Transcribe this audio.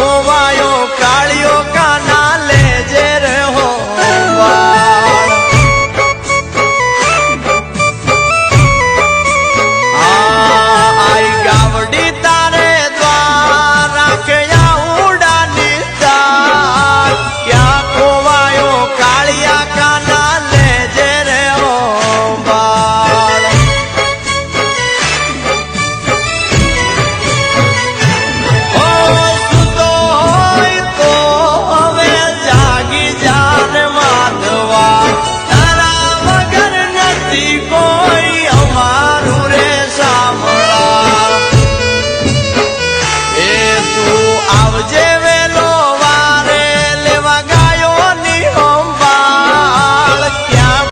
ખોવાયો કાળિયો